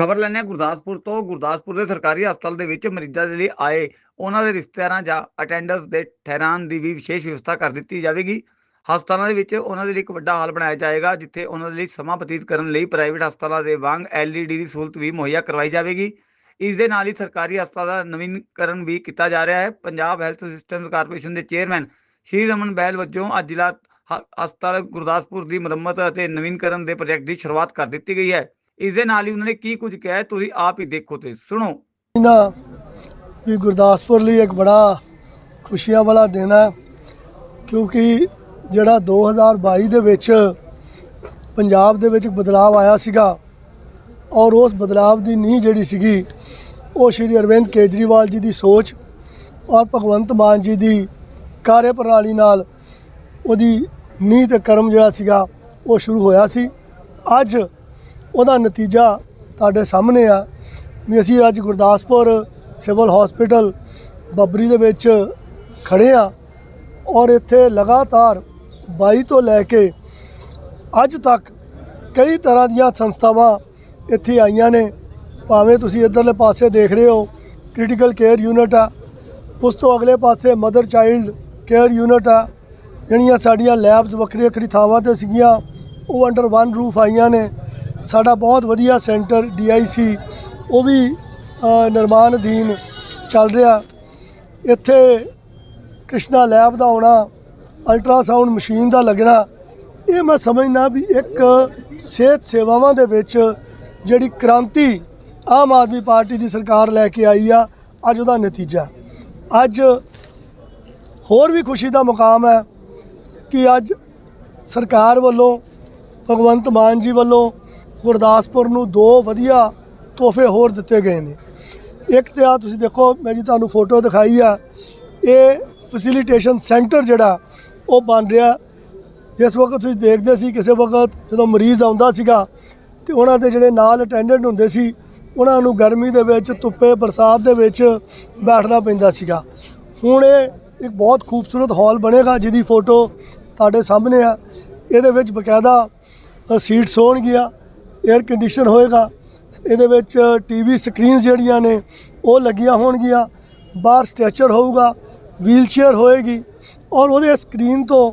ਖਬਰ ਲੈਂਦੇ ਹਾਂ ਗੁਰਦਾਸਪੁਰ ਤੋਂ। ਗੁਰਦਾਸਪੁਰ ਦੇ ਸਰਕਾਰੀ ਹਸਪਤਾਲ ਦੇ ਵਿੱਚ ਮਰੀਜ਼ਾਂ ਦੇ ਲਈ ਆਏ ਉਹਨਾਂ ਦੇ ਰਿਸ਼ਤੇਦਾਰਾਂ ਜਾਂ ਅਟੈਂਡੈਂਸ ਦੇ ਠਹਿਰਾਣ ਦੀ ਵੀ ਵਿਸ਼ੇਸ਼ ਵਿਵਸਥਾ ਕਰ ਦਿੱਤੀ ਜਾਵੇਗੀ। ਹਸਪਤਾਲਾਂ ਦੇ ਵਿੱਚ ਉਹਨਾਂ ਦੇ ਲਈ ਇੱਕ ਵੱਡਾ ਹਾਲ ਬਣਾਇਆ ਜਾਏਗਾ, ਜਿੱਥੇ ਉਹਨਾਂ ਦੇ ਲਈ ਸਮਾਂ ਬਤੀਤ ਕਰਨ ਲਈ ਪ੍ਰਾਈਵੇਟ ਹਸਪਤਾਲਾਂ ਦੇ ਵਾਂਗ ਐਲਈਡੀ ਦੀ ਸਹੂਲਤ ਵੀ ਮੁਹੱਈਆ ਕਰਵਾਈ ਜਾਵੇਗੀ। ਇਸ ਦੇ ਨਾਲ ਹੀ ਸਰਕਾਰੀ ਹਸਪਤਾਲਾਂ ਦਾ ਨਵੀਨੀਕਰਨ ਵੀ ਕੀਤਾ ਜਾ ਰਿਹਾ ਹੈ। ਪੰਜਾਬ ਹੈਲਥ ਸਿਸਟਮਸ ਕਾਰਪੋਰੇਸ਼ਨ ਦੇ ਚੇਅਰਮੈਨ ਸ਼੍ਰੀ ਰਮਨ ਬੈਲ ਵੱਜੋਂ ਅੱਜ ਜ਼ਿਲ੍ਹਾ ਹ- ਹਸਪਤਾਲ ਗੁਰਦਾਸਪੁਰ ਦੀ ਮੁਰੰਮਤ ਅਤੇ ਨਵੀਨੀਕਰਨ ਦੇ ਪ੍ਰੋਜੈਕਟ ਦੀ ਸ਼ੁਰੂਆਤ ਕਰ ਦਿੱਤੀ ਗਈ ਹੈ। ਇਸ ਦੇ ਨਾਲ ਹੀ ਉਹਨਾਂ ਨੇ ਕੀ ਕੁਝ ਕਿਹਾ ਤੁਸੀਂ ਆਪ ਹੀ ਦੇਖੋ ਤੇ ਸੁਣੋ। ਨਾ, ਵੀ ਗੁਰਦਾਸਪੁਰ ਲਈ ਇੱਕ ਬੜਾ ਖੁਸ਼ੀਆਂ ਵਾਲਾ ਦਿਨ ਹੈ, ਕਿਉਂਕਿ ਜਿਹੜਾ 2022 ਦੇ ਵਿੱਚ ਪੰਜਾਬ ਦੇ ਵਿੱਚ ਬਦਲਾਅ ਆਇਆ ਸੀਗਾ ਔਰ ਉਸ ਬਦਲਾਅ ਦੀ ਨੀਂਹ ਜਿਹੜੀ ਸੀਗੀ, ਉਹ ਸ਼੍ਰੀ ਅਰਵਿੰਦ ਕੇਜਰੀਵਾਲ ਜੀ ਦੀ ਸੋਚ ਔਰ ਭਗਵੰਤ ਮਾਨ ਜੀ ਦੀ ਕਾਰਜ ਪ੍ਰਣਾਲੀ ਨਾਲ ਉਹਦੀ ਨੀਂਹ ਤੇ ਕਰਮ ਜਿਹੜਾ ਸੀਗਾ, ਉਹ ਸ਼ੁਰੂ ਹੋਇਆ ਸੀ। ਅੱਜ ਉਹਦਾ ਨਤੀਜਾ ਤੁਹਾਡੇ ਸਾਹਮਣੇ ਆ ਵੀ ਅਸੀਂ ਅੱਜ ਗੁਰਦਾਸਪੁਰ ਸਿਵਲ ਹਸਪੀਟਲ ਬੱਬਰੀ ਦੇ ਵਿੱਚ ਖੜੇ ਆ ਔਰ ਇੱਥੇ ਲਗਾਤਾਰ 22 ਤੋਂ ਲੈ ਕੇ ਅੱਜ ਤੱਕ ਕਈ ਤਰ੍ਹਾਂ ਦੀਆਂ ਸੰਸਥਾਵਾਂ ਇੱਥੇ ਆਈਆਂ ਨੇ। ਭਾਵੇਂ ਤੁਸੀਂ ਇੱਧਰਲੇ ਪਾਸੇ ਦੇਖ ਰਹੇ ਹੋ ਕ੍ਰਿਟੀਕਲ ਕੇਅਰ ਯੂਨਿਟ ਆ। ਉਸ ਤੋਂ ਅਗਲੇ ਪਾਸੇ ਮਦਰ ਚਾਈਲਡ ਕੇਅਰ ਯੂਨਿਟ ਆ। ਜਿਹੜੀਆਂ ਸਾਡੀਆਂ ਲੈਬਸ ਵੱਖਰੀ ਵੱਖਰੀ ਥਾਵਾਂ ਤੇ ਸੀਗੀਆਂ, ਉਹ ਅੰਡਰ ਵਨ ਰੂਫ ਆਈਆਂ ਨੇ। ਸਾਡਾ ਬਹੁਤ ਵਧੀਆ ਸੈਂਟਰ ਡੀਆਈਸੀ, ਉਹ ਵੀ ਨਿਰਮਾਣ ਅਧੀਨ ਚੱਲ ਰਿਹਾ। ਇੱਥੇ ਕ੍ਰਿਸ਼ਨਾ ਲੈਬ ਦਾ ਆਉਣਾ, ਅਲਟਰਾਸਾਊਂਡ ਮਸ਼ੀਨ ਦਾ ਲੱਗਣਾ, ਇਹ ਮੈਂ ਸਮਝਦਾ ਵੀ ਇੱਕ ਸਿਹਤ ਸੇਵਾਵਾਂ ਦੇ ਵਿੱਚ ਜਿਹੜੀ ਕ੍ਰਾਂਤੀ ਆਮ ਆਦਮੀ ਪਾਰਟੀ ਦੀ ਸਰਕਾਰ ਲੈ ਕੇ ਆਈ ਆ, ਅੱਜ ਉਹਦਾ ਨਤੀਜਾ। ਅੱਜ ਹੋਰ ਵੀ ਖੁਸ਼ੀ ਦਾ ਮੁਕਾਮ ਹੈ ਕਿ ਅੱਜ ਸਰਕਾਰ ਵੱਲੋਂ, ਭਗਵੰਤ ਮਾਨ ਜੀ ਵੱਲੋਂ ਗੁਰਦਾਸਪੁਰ ਨੂੰ ਦੋ ਵਧੀਆ ਤੋਹਫੇ ਹੋਰ ਦਿੱਤੇ ਗਏ ਨੇ। ਇੱਕ ਤੇ ਆ ਤੁਸੀਂ ਦੇਖੋ, ਮੈਂ ਜੀ ਤੁਹਾਨੂੰ ਫੋਟੋ ਦਿਖਾਈ ਆ। ਇਹ ਫੈਸਿਲਿਟੇਸ਼ਨ ਸੈਂਟਰ ਜਿਹੜਾ, ਉਹ ਬਣ ਰਿਹਾ। ਜਿਸ ਵਕਤ ਤੁਸੀਂ ਦੇਖਦੇ ਸੀ, ਕਿਸੇ ਵਕਤ ਜਦੋਂ ਮਰੀਜ਼ ਆਉਂਦਾ ਸੀਗਾ, ਤੇ ਉਹਨਾਂ ਦੇ ਜਿਹੜੇ ਨਾਲ ਅਟੈਂਡੈਂਟ ਹੁੰਦੇ ਸੀ, ਉਹਨਾਂ ਨੂੰ ਗਰਮੀ ਦੇ ਵਿੱਚ, ਧੁੱਪੇ ਬਰਸਾਤ ਦੇ ਵਿੱਚ ਬੈਠਣਾ ਪੈਂਦਾ ਸੀਗਾ। ਹੁਣ ਇਹ ਇੱਕ ਬਹੁਤ ਖੂਬਸੂਰਤ ਹਾਲ ਬਣੇਗਾ, ਜਿਹਦੀ ਫੋਟੋ ਤੁਹਾਡੇ ਸਾਹਮਣੇ ਆ। ਇਹਦੇ ਵਿੱਚ ਬਕਾਇਦਾ ਸੀਟਸ ਹੋਣਗੀਆਂ। 에ਅਰ ਕੰਡੀਸ਼ਨ ਹੋਏਗਾ, ਇਹਦੇ ਵਿੱਚ ਟੀਵੀ ਸਕਰੀਨਸ ਜਿਹੜੀਆਂ ਨੇ, ਉਹ ਲੱਗੀਆਂ ਹੋਣਗੀਆਂ, ਬਾਹਰ ਸਟ੍ਰੈਚਰ ਹੋਊਗਾ ਵੀਲਚੇਅਰ ਹੋਏਗੀ ਔਰ ਉਹਦੇ ਸਕਰੀਨ ਤੋਂ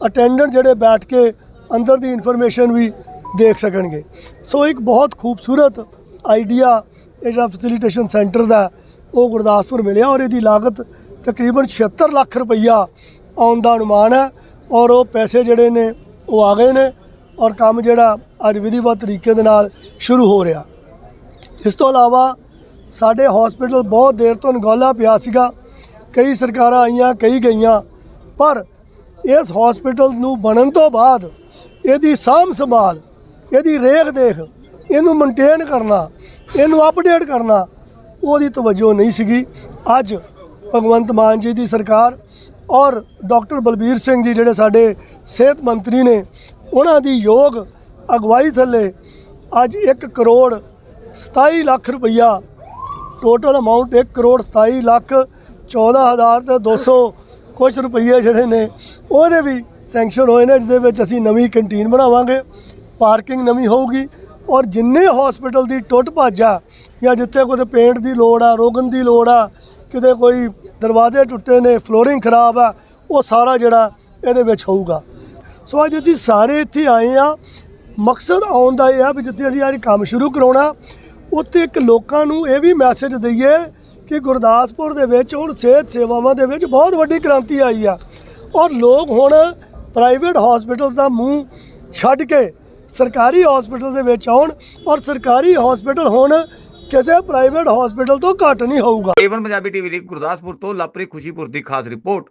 ਅਟੈਂਡੈਂਟ ਜਿਹੜੇ ਬੈਠ ਕੇ ਅੰਦਰ ਦੀ ਇਨਫੋਰਮੇਸ਼ਨ ਵੀ ਦੇਖ ਸਕਣਗੇ। ਸੋ ਇੱਕ ਬਹੁਤ ਖੂਬਸੂਰਤ ਆਈਡੀਆ ਇਹ ਜਿਹੜਾ ਫੈਸਿਲਿਟੇਸ਼ਨ ਸੈਂਟਰ ਦਾ, ਉਹ ਗੁਰਦਾਸਪੁਰ ਮਿਲਿਆ ਔਰ ਇਹਦੀ ਲਾਗਤ ਤਕਰੀਬਨ 76 ਲੱਖ ਰੁਪਈਆ ਆਉਣ ਦਾ ਅਨੁਮਾਨ ਹੈ ਔਰ ਉਹ ਪੈਸੇ ਜਿਹੜੇ ਨੇ, ਉਹ ਆ ਗਏ ਨੇ। ਔਰ ਕੰਮ ਜਿਹੜਾ ਅੱਜ ਵਿਧੀਵਤ ਤਰੀਕੇ ਦੇ ਨਾਲ ਸ਼ੁਰੂ ਹੋ ਰਿਹਾ। ਇਸ ਤੋਂ ਇਲਾਵਾ ਸਾਡੇ ਹਸਪੀਟਲ ਬਹੁਤ ਦੇਰ ਤੋਂ ਨਗੌਲਾ ਪਿਆ ਸੀਗਾ। ਕਈ ਸਰਕਾਰਾਂ ਆਈਆਂ, ਕਈ ਗਈਆਂ, ਪਰ ਇਸ ਹਸਪੀਟਲ ਨੂੰ ਬਣਨ ਤੋਂ ਬਾਅਦ ਇਹਦੀ ਸਾਂਭ ਸੰਭਾਲ, ਇਹਦੀ ਰੇਖ ਦੇਖ, ਇਹਨੂੰ ਮੇਨਟੇਨ ਕਰਨਾ, ਇਹਨੂੰ ਅਪਡੇਟ ਕਰਨਾ ਉਹਦੀ ਤਵੱਜੋ ਨਹੀਂ ਸੀਗੀ। ਅੱਜ ਭਗਵੰਤ ਮਾਨ ਜੀ ਦੀ ਸਰਕਾਰ ਔਰ ਡਾਕਟਰ ਬਲਬੀਰ ਸਿੰਘ ਜੀ ਜਿਹੜੇ ਸਾਡੇ ਸਿਹਤ ਮੰਤਰੀ ਨੇ ਉਹਨਾਂ ਦੀ ਯੋਗ ਅਗਵਾਈ ਥੱਲੇ ਅੱਜ 1 ਕਰੋੜ 27 ਲੱਖ ਰੁਪਈਆ ਟੋਟਲ ਅਮਾਉਂਟ 1 ਕਰੋੜ 27 ਲੱਖ 14000 ਤੇ 200 ਕੁਛ ਰੁਪਈਏ ਜਿਹੜੇ ਨੇ, ਉਹਦੇ ਵੀ ਸੈਂਕਸ਼ਨ ਹੋਏ ਨੇ, ਜਿਹਦੇ ਵਿੱਚ ਅਸੀਂ ਨਵੀਂ ਕੰਟੀਨ ਬਣਾਵਾਂਗੇ ਪਾਰਕਿੰਗ ਨਵੀਂ ਹੋਊਗੀ ਔਰ ਜਿੰਨੇ ਹਸਪੀਟਲ ਦੀ ਟੁੱਟ ਭੱਜ ਆ ਜਾਂ ਜਿੱਥੇ ਕੋਈ ਪੇਂਟ ਦੀ ਲੋੜ ਆ, ਰੋਗਨ ਦੀ ਲੋੜ ਆ, ਕਿਤੇ ਕੋਈ ਦਰਵਾਜ਼ੇ ਟੁੱਟੇ ਨੇ ਫਲੋਰਿੰਗ ਖਰਾਬ ਆ, ਉਹ ਸਾਰਾ ਜਿਹੜਾ ਇਹਦੇ ਵਿੱਚ ਹੋਊਗਾ। ਸੋ ਅੱਜ ਅਸੀਂ ਸਾਰੇ ਇੱਥੇ ਆਏ ਆ ਮਕਸਦ ਆਉਣ ਦਾ ਇਹ ਆ ਵੀ ਜਿੱਥੇ ਅਸੀਂ ਅੱਜ ਕੰਮ ਸ਼ੁਰੂ ਕਰਾਉਣਾ, ਉੱਥੇ ਇੱਕ ਲੋਕਾਂ ਨੂੰ ਇਹ ਵੀ ਮੈਸੇਜ ਦਈਏ ਕਿ ਗੁਰਦਾਸਪੁਰ ਦੇ ਵਿੱਚ ਹੁਣ ਸਿਹਤ ਸੇਵਾਵਾਂ ਦੇ ਵਿੱਚ ਬਹੁਤ ਵੱਡੀ ਕ੍ਰਾਂਤੀ ਆਈ ਆ। ਔਰ ਲੋਕ ਹੁਣ ਪ੍ਰਾਈਵੇਟ ਹਸਪੀਟਲਸ ਦਾ ਮੂੰਹ ਛੱਡ ਕੇ ਸਰਕਾਰੀ ਹਸਪੀਟਲ ਦੇ ਵਿੱਚ ਆਉਣ ਔਰ ਸਰਕਾਰੀ ਹਸਪੀਟਲ ਹੁਣ ਕਿਸੇ ਪ੍ਰਾਈਵੇਟ ਹਸਪੀਟਲ ਤੋਂ ਘੱਟ ਨਹੀਂ ਹੋਊਗਾ। ਏਵਨ ਪੰਜਾਬੀ ਟੀਵੀ ਲਈ ਗੁਰਦਾਸਪੁਰ ਤੋਂ ਲਾਪਰੀ ਖੁਸ਼ੀਪੁਰ ਦੀ ਖਾਸ ਰਿਪੋਰਟ